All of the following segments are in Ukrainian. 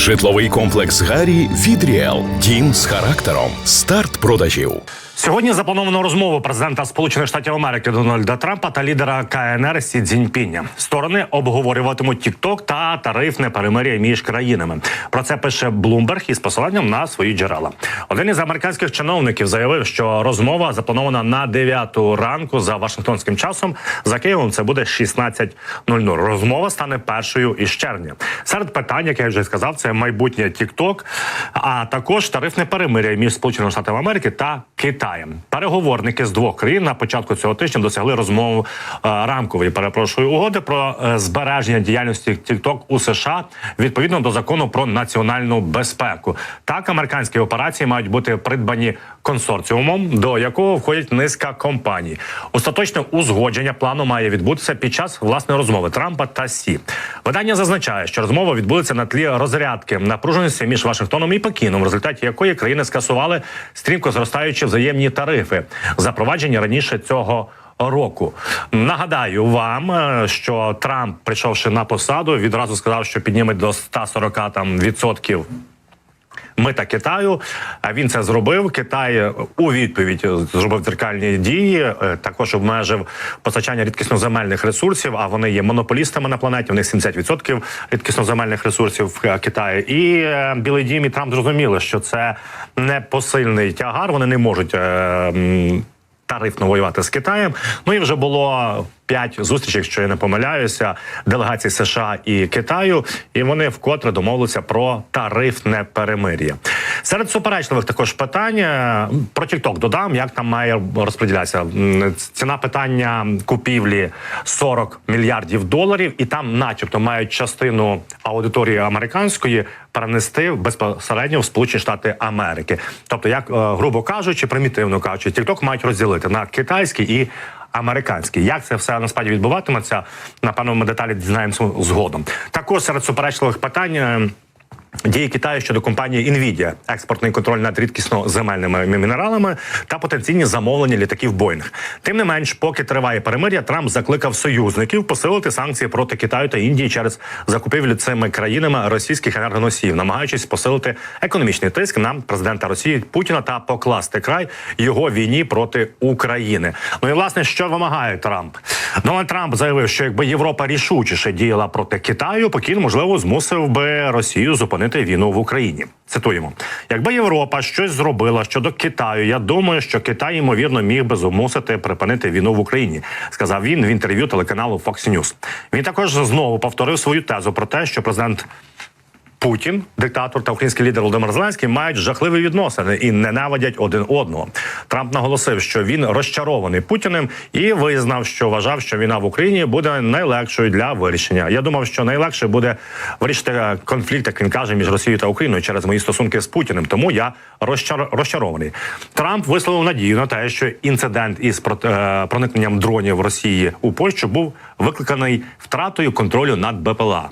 Житловий комплекс Гарі від Ріел. Дім з характером. Старт продажів. Сьогодні заплановано розмову президента Сполучених Штатів Америки Дональда Трампа та лідера КНР Сі Цзіньпіня. Сторони обговорюватимуть TikTok та тарифне перемир'я між країнами. Про це пише Блумберг із посиланням на свої джерела. Один із американських чиновників заявив, що розмова запланована на 9 ранку за Вашингтонським часом. За Києвом це буде 16.00. Розмова стане першою із червня. Серед питань, як я вже сказав, це майбутнє TikTok, а також тарифне перемир'я між Сполученими Штатами Америки та Китаєм. Переговорники з двох країн на початку цього тижня досягли розмов е, рамкової перепрошую угоди про е, збереження діяльності TikTok у США відповідно до закону про національну безпеку. Так, американські операції мають бути придбані консорціумом, до якого входять низка компаній. Остаточне узгодження плану має відбутися під час власної розмови Трампа та Сі. Видання зазначає, що розмова відбудеться на тлі розрядки напруженості між Вашингтоном і Пекіном, в результаті якої країни скасували стрімко зростаючі взаємні тарифи, запроваджені раніше цього. Року нагадаю вам, е, що Трамп, прийшовши на посаду, відразу сказав, що підніме до 140 там відсотків мита Китаю. А він це зробив. Китай у відповідь зробив дзеркальні дії. е, Також обмежив постачання рідкісноземельних ресурсів. А вони є монополістами на планеті. У них 70% рідкісноземельних ресурсів в е, Китаї. І е, Білий Дім і Трамп зрозуміли, що це не посильний тягар. Вони не можуть. Тарифно воювати з Китаєм. Ну і вже було п'ять зустрічей, якщо я не помиляюся, делегацій США і Китаю, і вони вкотре домовилися про тарифне перемир'я. Серед суперечливих також питань е, про TikTok додам, як там має розподілятися ціна питання купівлі 40 мільярдів доларів, і там, начебто, мають частину аудиторії американської перенести безпосередньо в Сполучені Штати Америки. Тобто, як е, грубо кажучи, примітивно кажучи, TikTok мають розділити на китайський і американський. Як це все насправді відбуватиметься? Напевно, ми деталі дізнаємося згодом. Також серед суперечливих питань. Дії Китаю щодо компанії Nvidia, експортний контроль над рідкісно земельними мінералами та потенційні замовлення літаків Боїнг. Тим не менш, поки триває перемир'я, Трамп закликав союзників посилити санкції проти Китаю та Індії через закупівлю цими країнами російських енергоносіїв, намагаючись посилити економічний тиск на президента Росії Путіна та покласти край його війні проти України. Ну і власне, що вимагає Трамп? Дональд Трамп заявив, що якби Європа рішучіше діяла проти Китаю, Пекін можливо змусив би Росію зупинити війну в Україні. Цитуємо: якби Європа щось зробила щодо Китаю, я думаю, що Китай ймовірно міг би змусити припинити війну в Україні, сказав він в інтерв'ю телеканалу Fox News. Він також знову повторив свою тезу про те, що президент. Путін, диктатор та український лідер Володимир Зеленський мають жахливі відносини і ненавидять один одного. Трамп наголосив, що він розчарований Путіним і визнав, що вважав, що війна в Україні буде найлегшою для вирішення. Я думав, що найлегше буде вирішити е, конфлікт, як він каже, між Росією та Україною через мої стосунки з Путіним. Тому я розчар... розчарований. Трамп висловив надію на те, що інцидент із е, проникненням дронів Росії у Польщу був викликаний втратою контролю над БПЛА.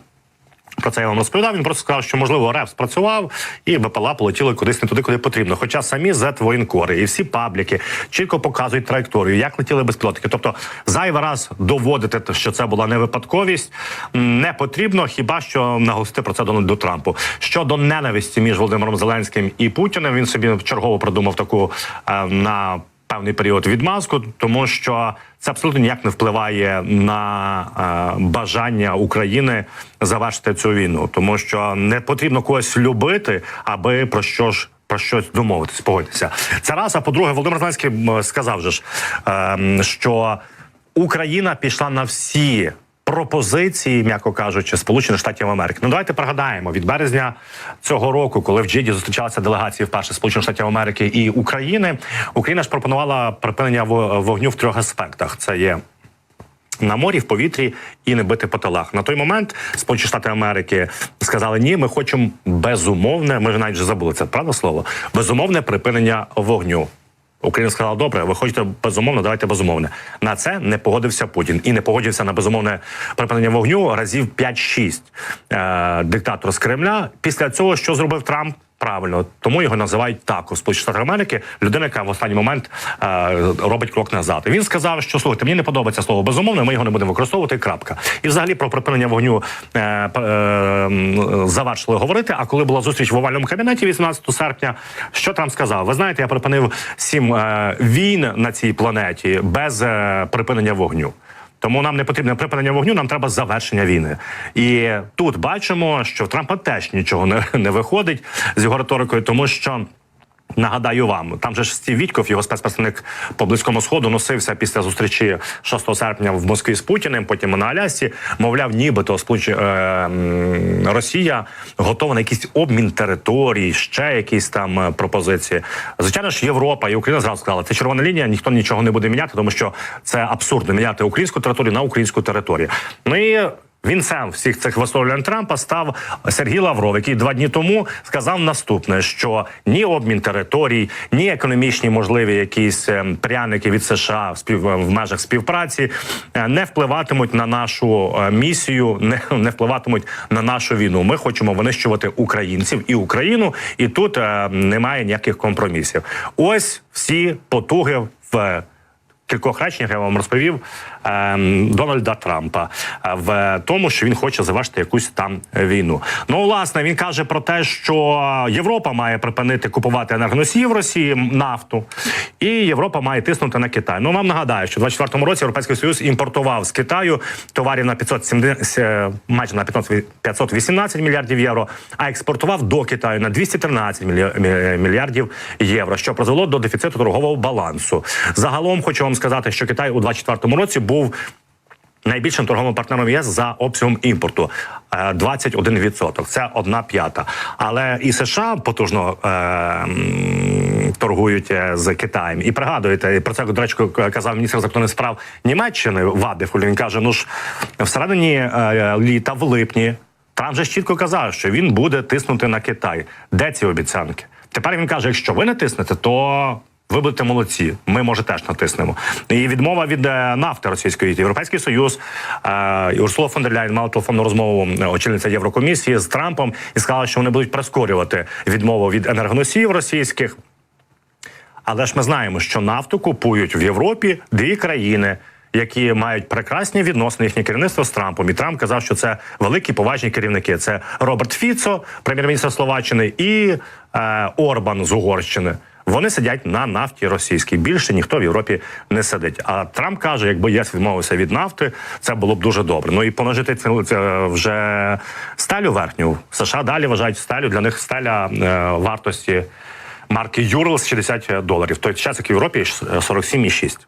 Про це я вам розповідав. Він просто сказав, що можливо РЕП спрацював, і БПЛА полетіли кудись не туди, куди потрібно. Хоча самі зет воєнкори і всі пабліки чітко показують траєкторію, як летіли безпілотники. Тобто зайвий раз доводити, що це була не випадковість, не потрібно. Хіба що наголосити про це Дональду Трампу щодо ненависті між Володимиром Зеленським і Путіним. Він собі чергово придумав таку е, на певний період відмазку, тому що це абсолютно ніяк не впливає на е, бажання України завершити цю війну, тому що не потрібно когось любити, аби про що ж. Про щось домовитись, погодьтеся. Це раз. А по-друге, Володимир Зеленський сказав же ж, е, що Україна пішла на всі пропозиції, м'яко кажучи, Сполучених Штатів Америки. Ну давайте пригадаємо від березня цього року, коли в Джиді зустрічалися делегації вперше Сполучених Штатів Америки і України. Україна ж пропонувала припинення вогню в трьох аспектах: це є. На морі, в повітрі і не бити по тилах. На той момент Сполучені Штати Америки сказали: ні, ми хочемо безумовне. Ми ж навіть вже забули це правда слово. Безумовне припинення вогню. Україна сказала, добре, ви хочете безумовно, давайте безумовне. На це не погодився Путін і не погодився на безумовне припинення вогню разів 5-6 е, диктатор з Кремля. Після цього що зробив Трамп? Правильно, тому його називають так у Сполучених Штатах Америки. Людина, яка в останній момент е, робить крок назад. Він сказав, що слухайте, мені не подобається слово безумовно. Ми його не будемо використовувати. і Крапка. І взагалі про припинення вогню е, е, завершили говорити. А коли була зустріч в овальному кабінеті 18 серпня, що Трамп сказав? Ви знаєте, я припинив сім е, війн на цій планеті без е, припинення вогню. Тому нам не потрібне припинення вогню, нам треба завершення війни. І тут бачимо, що в Трампа теж нічого не, не виходить з його риторикою, тому що. Нагадаю вам, там же Стів Вітьков, його спецпредставник по близькому сходу, носився після зустрічі 6 серпня в Москві з Путіним, потім на Алясі. Мовляв, нібито сполуч... е, Росія готова на якийсь обмін територій, ще якісь там е, пропозиції. Звичайно ж, Європа і Україна зразу сказала, це червона лінія, ніхто нічого не буде міняти, тому що це абсурдно міняти українську територію на українську територію. Ну і він сам всіх цих висловлювань Трампа став Сергій Лавров, який два дні тому сказав наступне: що ні обмін територій, ні економічні можливі якісь ем, пряники від США в спів в межах співпраці е, не впливатимуть на нашу е, місію, не, не впливатимуть на нашу війну. Ми хочемо винищувати українців і Україну, і тут е, немає ніяких компромісів. Ось всі потуги в кількох реченнях я вам розповів ем, Дональда Трампа е, в тому, що він хоче завершити якусь там війну. Ну, власне, він каже про те, що Європа має припинити купувати енергоносії в Росії нафту, і Європа має тиснути на Китай. Ну вам нагадаю, що в 24-му році Європейський Союз імпортував з Китаю товарів на 570, е, майже на 518 мільярдів євро, а експортував до Китаю на 213 мільярдів євро, що призвело до дефіциту торгового балансу. Загалом хочу вам сказати, що Китай у 24-му році був найбільшим торговим партнером ЄС за обсягом імпорту е, 21%. Це одна п'ята. Але і США потужно е, торгують е, з Китаєм. І пригадуєте, і про це до речі, казав міністр закордонних справ Німеччини Вадефуль. Він каже: ну ж всередині е, літа, в липні, Трамп же чітко казав, що він буде тиснути на Китай. Де ці обіцянки? Тепер він каже: якщо ви не тиснете, то ви будете молодці. Ми може теж натиснемо. І відмова від е, нафти російської європейський союз е, і Урсула фон дер Ляйн мала телефонну розмову е, очільниця Єврокомісії з Трампом і сказала, що вони будуть прискорювати відмову від енергоносіїв російських. Але ж ми знаємо, що нафту купують в Європі дві країни. Які мають прекрасні відносини їхнє керівництво з Трампом, і Трамп казав, що це великі поважні керівники. Це Роберт Фіцо, прем'єр-міністр Словаччини, і е, Орбан з Угорщини. Вони сидять на нафті російській. Більше ніхто в Європі не сидить. А Трамп каже, якби ЄС відмовився від нафти, це було б дуже добре. Ну і поножити це, вже сталю верхню. США далі вважають сталю. Для них сталя е, вартості марки Юрлс 60 доларів. Той час, як в Європі 47,6.